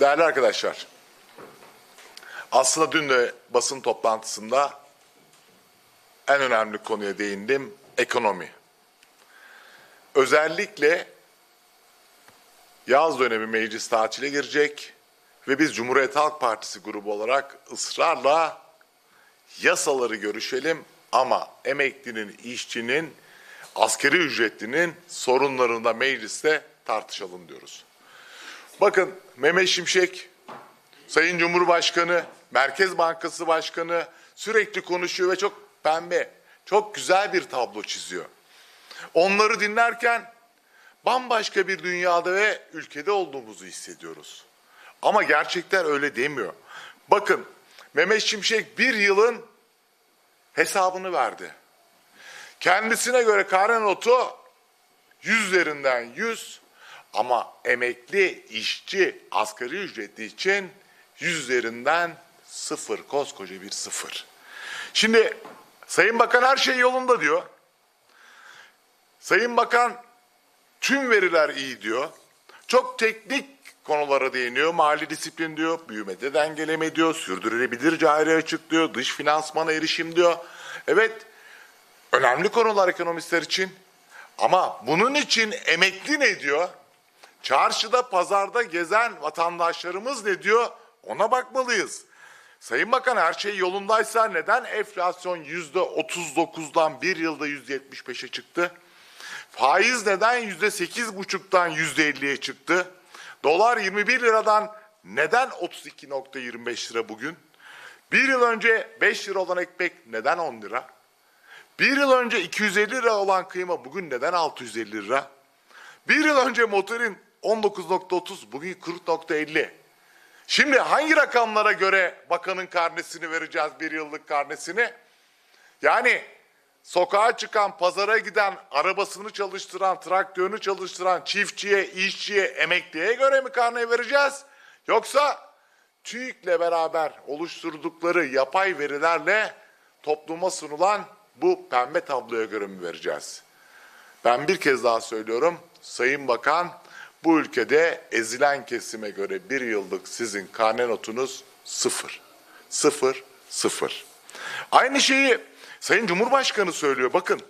Değerli arkadaşlar, aslında dün de basın toplantısında en önemli konuya değindim, ekonomi. Özellikle yaz dönemi meclis tatile girecek ve biz Cumhuriyet Halk Partisi grubu olarak ısrarla yasaları görüşelim ama emeklinin, işçinin, askeri ücretlinin sorunlarını da mecliste tartışalım diyoruz. Bakın Mehmet Şimşek, Sayın Cumhurbaşkanı, Merkez Bankası Başkanı sürekli konuşuyor ve çok pembe, çok güzel bir tablo çiziyor. Onları dinlerken bambaşka bir dünyada ve ülkede olduğumuzu hissediyoruz. Ama gerçekler öyle demiyor. Bakın Mehmet Şimşek bir yılın hesabını verdi. Kendisine göre kare notu 100 üzerinden 100 ama emekli, işçi, asgari ücretli için 100 üzerinden sıfır, koskoca bir sıfır. Şimdi Sayın Bakan her şey yolunda diyor. Sayın Bakan tüm veriler iyi diyor. Çok teknik konulara değiniyor. Mali disiplin diyor, büyümede dengeleme diyor, sürdürülebilir cari açık diyor, dış finansmana erişim diyor. Evet, önemli konular ekonomistler için. Ama bunun için emekli ne diyor? Çarşıda, pazarda gezen vatandaşlarımız ne diyor? Ona bakmalıyız. Sayın Bakan her şey yolundaysa neden enflasyon yüzde 39'dan bir yılda yüzde 75'e çıktı? Faiz neden yüzde sekiz buçuktan yüzde 50'ye çıktı? Dolar 21 liradan neden 32.25 lira bugün? Bir yıl önce 5 lira olan ekmek neden 10 lira? Bir yıl önce 250 lira olan kıyma bugün neden 650 lira? Bir yıl önce motorin 19.30 bugün 40.50. Şimdi hangi rakamlara göre bakanın karnesini vereceğiz bir yıllık karnesini? Yani sokağa çıkan, pazara giden, arabasını çalıştıran, traktörünü çalıştıran çiftçiye, işçiye, emekliye göre mi karne vereceğiz? Yoksa TÜİK'le beraber oluşturdukları yapay verilerle topluma sunulan bu pembe tabloya göre mi vereceğiz? Ben bir kez daha söylüyorum. Sayın Bakan bu ülkede ezilen kesime göre bir yıllık sizin karne notunuz sıfır. Sıfır, sıfır. Aynı şeyi Sayın Cumhurbaşkanı söylüyor. Bakın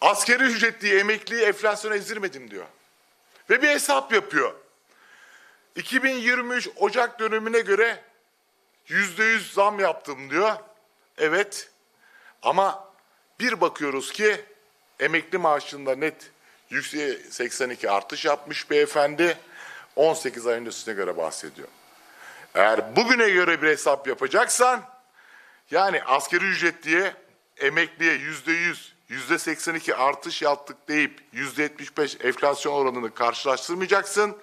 askeri ücretli emekliyi enflasyona ezdirmedim diyor. Ve bir hesap yapıyor. 2023 Ocak dönemine göre yüzde yüz zam yaptım diyor. Evet ama bir bakıyoruz ki emekli maaşında net 82 artış yapmış beyefendi. 18 ayın üstüne göre bahsediyor. Eğer bugüne göre bir hesap yapacaksan yani asgari ücret diye emekliye yüzde yüz, yüzde 82 artış yaptık deyip yüzde 75 enflasyon oranını karşılaştırmayacaksın.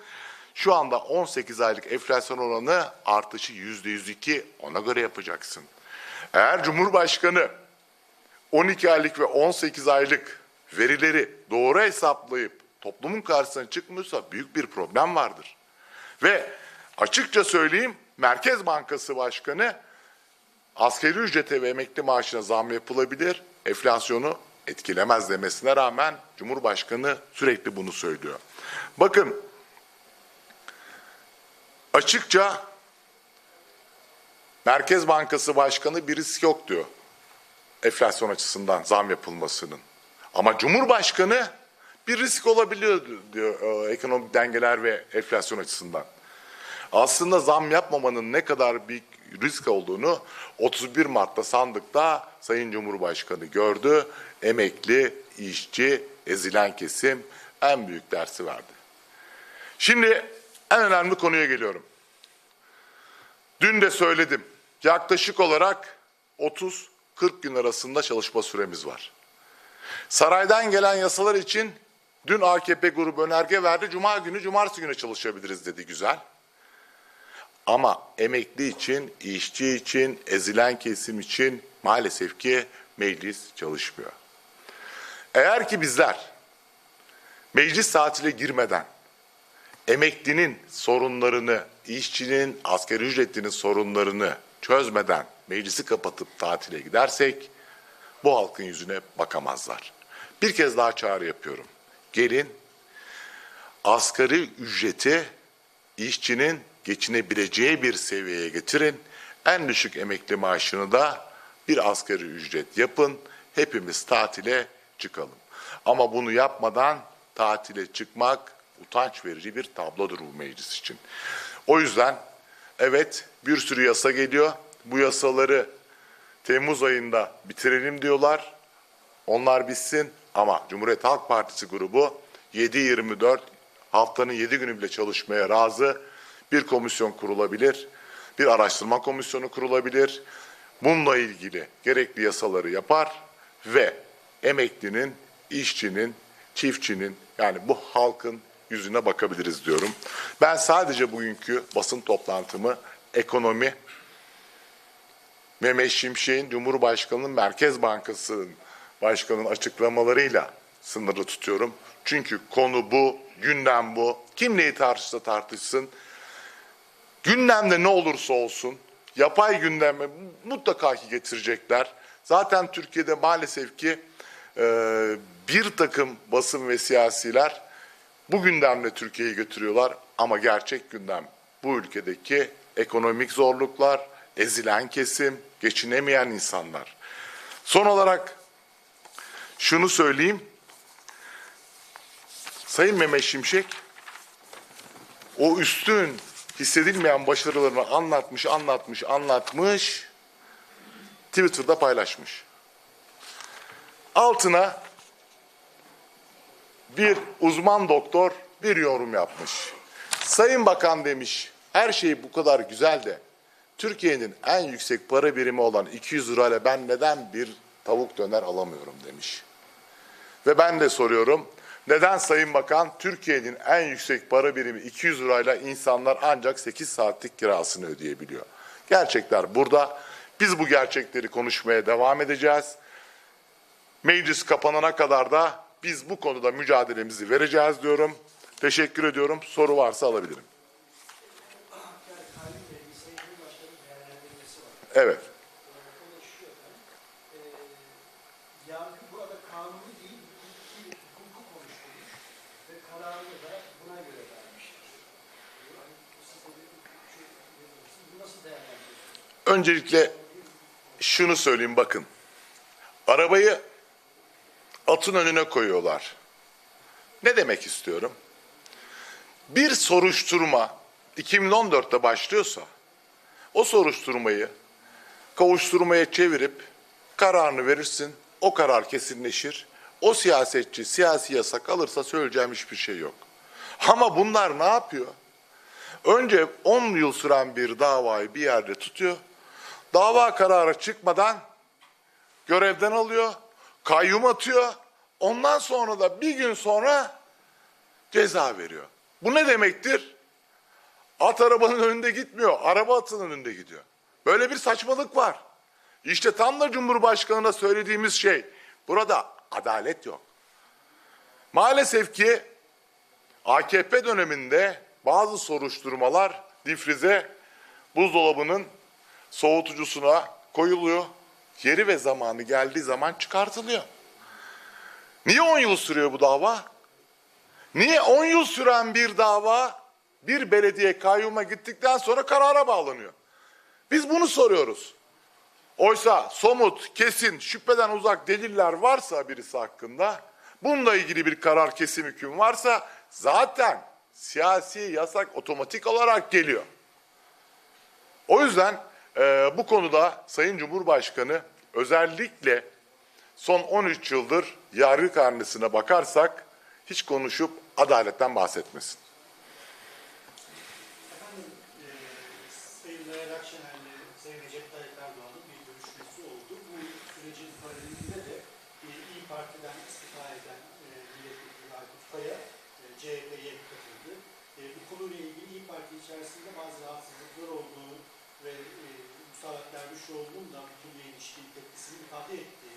Şu anda 18 aylık enflasyon oranı artışı yüzde 102 ona göre yapacaksın. Eğer Cumhurbaşkanı 12 aylık ve 18 aylık verileri doğru hesaplayıp toplumun karşısına çıkmıyorsa büyük bir problem vardır. Ve açıkça söyleyeyim Merkez Bankası Başkanı askeri ücrete ve emekli maaşına zam yapılabilir, enflasyonu etkilemez demesine rağmen Cumhurbaşkanı sürekli bunu söylüyor. Bakın açıkça Merkez Bankası Başkanı bir risk yok diyor enflasyon açısından zam yapılmasının. Ama Cumhurbaşkanı bir risk olabiliyor diyor e, ekonomik dengeler ve enflasyon açısından. Aslında zam yapmamanın ne kadar büyük risk olduğunu 31 Mart'ta sandıkta Sayın Cumhurbaşkanı gördü. Emekli, işçi, ezilen kesim en büyük dersi verdi. Şimdi en önemli konuya geliyorum. Dün de söyledim. Yaklaşık olarak 30-40 gün arasında çalışma süremiz var. Saraydan gelen yasalar için dün AKP grubu önerge verdi. Cuma günü, cumartesi günü çalışabiliriz dedi güzel. Ama emekli için, işçi için, ezilen kesim için maalesef ki meclis çalışmıyor. Eğer ki bizler meclis tatile girmeden emeklinin sorunlarını, işçinin, asgari ücretlinin sorunlarını çözmeden meclisi kapatıp tatile gidersek bu halkın yüzüne bakamazlar. Bir kez daha çağrı yapıyorum. Gelin asgari ücreti işçinin geçinebileceği bir seviyeye getirin. En düşük emekli maaşını da bir asgari ücret yapın. Hepimiz tatile çıkalım. Ama bunu yapmadan tatile çıkmak utanç verici bir tablodur bu meclis için. O yüzden evet bir sürü yasa geliyor. Bu yasaları Temmuz ayında bitirelim diyorlar. Onlar bitsin ama Cumhuriyet Halk Partisi grubu 7-24 haftanın 7 günü bile çalışmaya razı. Bir komisyon kurulabilir, bir araştırma komisyonu kurulabilir. Bununla ilgili gerekli yasaları yapar ve emeklinin, işçinin, çiftçinin yani bu halkın yüzüne bakabiliriz diyorum. Ben sadece bugünkü basın toplantımı ekonomi, Mehmet Şimşek'in Cumhurbaşkanı'nın Merkez Bankası'nın başkanının açıklamalarıyla sınırlı tutuyorum. Çünkü konu bu, gündem bu. Kim neyi tartışsa tartışsın. Gündemde ne olursa olsun yapay gündeme mutlaka ki getirecekler. Zaten Türkiye'de maalesef ki e, bir takım basın ve siyasiler bu gündemle Türkiye'yi götürüyorlar ama gerçek gündem bu ülkedeki ekonomik zorluklar, ezilen kesim, geçinemeyen insanlar. Son olarak şunu söyleyeyim. Sayın Mehmet Şimşek o üstün hissedilmeyen başarılarını anlatmış, anlatmış, anlatmış. Twitter'da paylaşmış. Altına bir uzman doktor bir yorum yapmış. Sayın Bakan demiş, her şey bu kadar güzel de Türkiye'nin en yüksek para birimi olan 200 lirayla ben neden bir tavuk döner alamıyorum demiş. Ve ben de soruyorum, neden Sayın Bakan Türkiye'nin en yüksek para birimi 200 lirayla insanlar ancak 8 saatlik kirasını ödeyebiliyor? Gerçekler burada. Biz bu gerçekleri konuşmaya devam edeceğiz. Meclis kapanana kadar da biz bu konuda mücadelemizi vereceğiz diyorum. Teşekkür ediyorum. Soru varsa alabilirim. Değerlendiriyorsunuz? Öncelikle şunu söyleyeyim bakın. Arabayı atın önüne koyuyorlar. Ne demek istiyorum? Bir soruşturma 2014'te başlıyorsa o soruşturmayı kavuşturmaya çevirip kararını verirsin. O karar kesinleşir. O siyasetçi siyasi yasak alırsa söyleyeceğim hiçbir şey yok. Ama bunlar ne yapıyor? Önce 10 yıl süren bir davayı bir yerde tutuyor. Dava kararı çıkmadan görevden alıyor, kayyum atıyor. Ondan sonra da bir gün sonra ceza veriyor. Bu ne demektir? At arabanın önünde gitmiyor, araba atın önünde gidiyor. Böyle bir saçmalık var. İşte tam da Cumhurbaşkanı'na söylediğimiz şey. Burada adalet yok. Maalesef ki AKP döneminde bazı soruşturmalar difrize buzdolabının soğutucusuna koyuluyor. Yeri ve zamanı geldiği zaman çıkartılıyor. Niye 10 yıl sürüyor bu dava? Niye 10 yıl süren bir dava bir belediye kayyuma gittikten sonra karara bağlanıyor? Biz bunu soruyoruz. Oysa somut, kesin, şüpheden uzak deliller varsa birisi hakkında, bununla ilgili bir karar kesim hüküm varsa zaten siyasi yasak otomatik olarak geliyor. O yüzden e, bu konuda Sayın Cumhurbaşkanı özellikle son 13 yıldır yargı karnesine bakarsak hiç konuşup adaletten bahsetmesin. Efendim, eee Sayın Meral Akşener'le Sayın Recep Tayyip Erdoğan'ın bir görüşmesi oldu. Bu sürecin paralelinde de eee, İyi Parti'den istifa eden eee milletvekili Aykut Kaya eee, CHP'ye katıldı. Eee, bu konuyla ilgili İyi Parti içerisinde bazı rahatsızlıklar olduğu ve eee Mustafa Dervişoğlu'nun da bu konuya ilişkin tepkisini ifade ettiği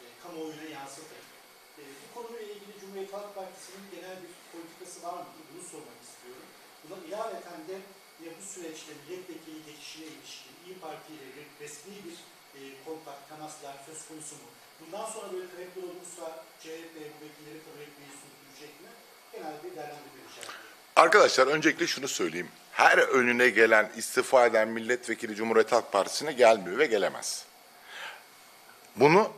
eee kamuoyuna yansıdı. Eee, bu konuyla ilgili Cumhuriyet Halk Partisi'nin genel bir politikası var mı? Bunu sormak istiyorum. Buna ilaveten de ya bu süreçte milletvekili geçişine ilişkin İyi Parti ile bir resmi bir e, kontak, temaslar söz konusu mu? Bundan sonra böyle talepler olursa CHP bu vekilleri kabul etmeyi sürdürecek mi? Genel bir değerlendirme rica. Arkadaşlar öncelikle şunu söyleyeyim. Her önüne gelen istifa eden milletvekili Cumhuriyet Halk Partisi'ne gelmiyor ve gelemez. Bunu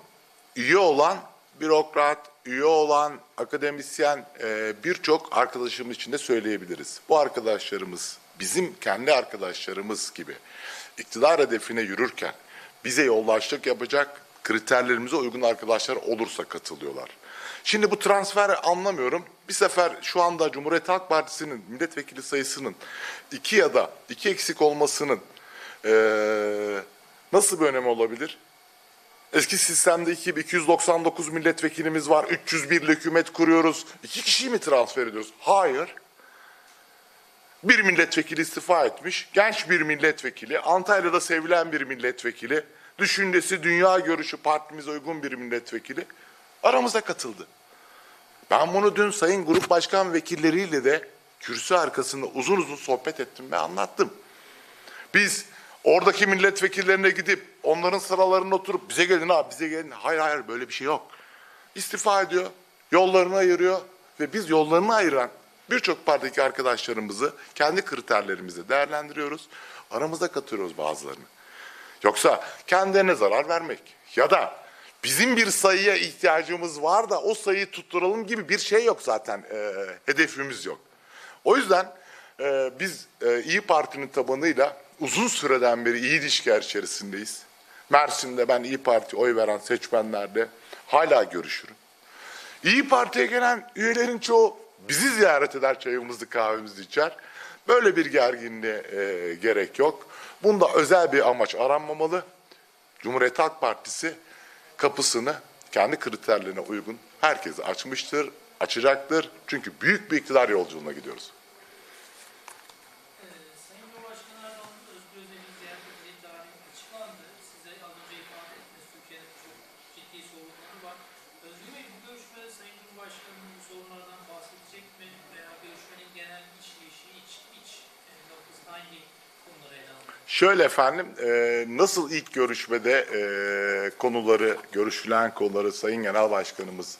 üye olan bürokrat, üye olan akademisyen e, birçok arkadaşımız için de söyleyebiliriz. Bu arkadaşlarımız bizim kendi arkadaşlarımız gibi iktidar hedefine yürürken bize yoldaşlık yapacak kriterlerimize uygun arkadaşlar olursa katılıyorlar. Şimdi bu transfer anlamıyorum. Bir sefer şu anda Cumhuriyet Halk Partisi'nin milletvekili sayısının iki ya da iki eksik olmasının e, nasıl bir önemi olabilir? Eski sistemde 299 milletvekilimiz var. 301 ile hükümet kuruyoruz. İki kişiyi mi transfer ediyoruz? Hayır. Bir milletvekili istifa etmiş. Genç bir milletvekili. Antalya'da sevilen bir milletvekili. Düşüncesi, dünya görüşü partimize uygun bir milletvekili. Aramıza katıldı. Ben bunu dün sayın grup başkan vekilleriyle de kürsü arkasında uzun uzun sohbet ettim ve anlattım. Biz oradaki milletvekillerine gidip onların sıralarına oturup bize gelin abi bize gelin. Hayır hayır böyle bir şey yok. İstifa ediyor, yollarını ayırıyor ve biz yollarını ayıran birçok partideki arkadaşlarımızı kendi kriterlerimizle değerlendiriyoruz. Aramıza katıyoruz bazılarını. Yoksa kendilerine zarar vermek ya da bizim bir sayıya ihtiyacımız var da o sayıyı tutturalım gibi bir şey yok zaten. Ee, hedefimiz yok. O yüzden e, biz e, İyi Parti'nin tabanıyla uzun süreden beri iyi ilişkiler içerisindeyiz. Mersin'de ben İyi Parti oy veren seçmenlerle hala görüşürüm. İyi Parti'ye gelen üyelerin çoğu bizi ziyaret eder, çayımızı kahvemizi içer. Böyle bir gerginliğe e, gerek yok. Bunda özel bir amaç aranmamalı. Cumhuriyet Halk Partisi kapısını kendi kriterlerine uygun herkese açmıştır, açacaktır. Çünkü büyük bir iktidar yolculuğuna gidiyoruz. Ee, Sayın Cumhurbaşkanı Erdoğan'ın Özgür Özel'in ziyaret edildiği tarih açıklandı. Size az önce ifade ettiniz. Türkiye'de çok ciddi sorunları var. Özgür Bey bu görüşmede Sayın Cumhurbaşkanı'nın bu sorunlardan bahsedecek mi? Veya görüşmenin genel işleyişi, iç, iç e, noktası hangi konuları ele aldı? Şöyle efendim, e, nasıl ilk görüşmede e, konuları, görüşülen konuları Sayın Genel Başkanımız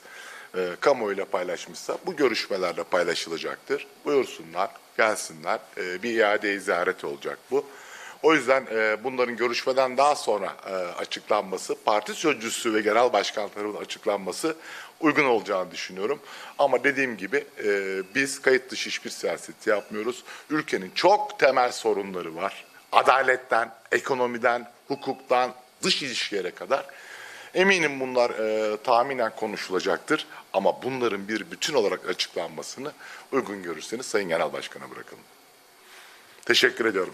e, kamuoyuyla paylaşmışsa bu görüşmelerde paylaşılacaktır. Buyursunlar, gelsinler. E, bir iade ziyaret olacak bu. O yüzden e, bunların görüşmeden daha sonra e, açıklanması, parti sözcüsü ve genel başkan tarafından açıklanması uygun olacağını düşünüyorum. Ama dediğim gibi e, biz kayıt dışı hiçbir siyaseti yapmıyoruz. Ülkenin çok temel sorunları var. Adaletten, ekonomiden, hukuktan, dış ilişkilere kadar. Eminim bunlar e, tahminen konuşulacaktır. Ama bunların bir bütün olarak açıklanmasını uygun görürseniz Sayın Genel Başkan'a bırakalım. Teşekkür ediyorum.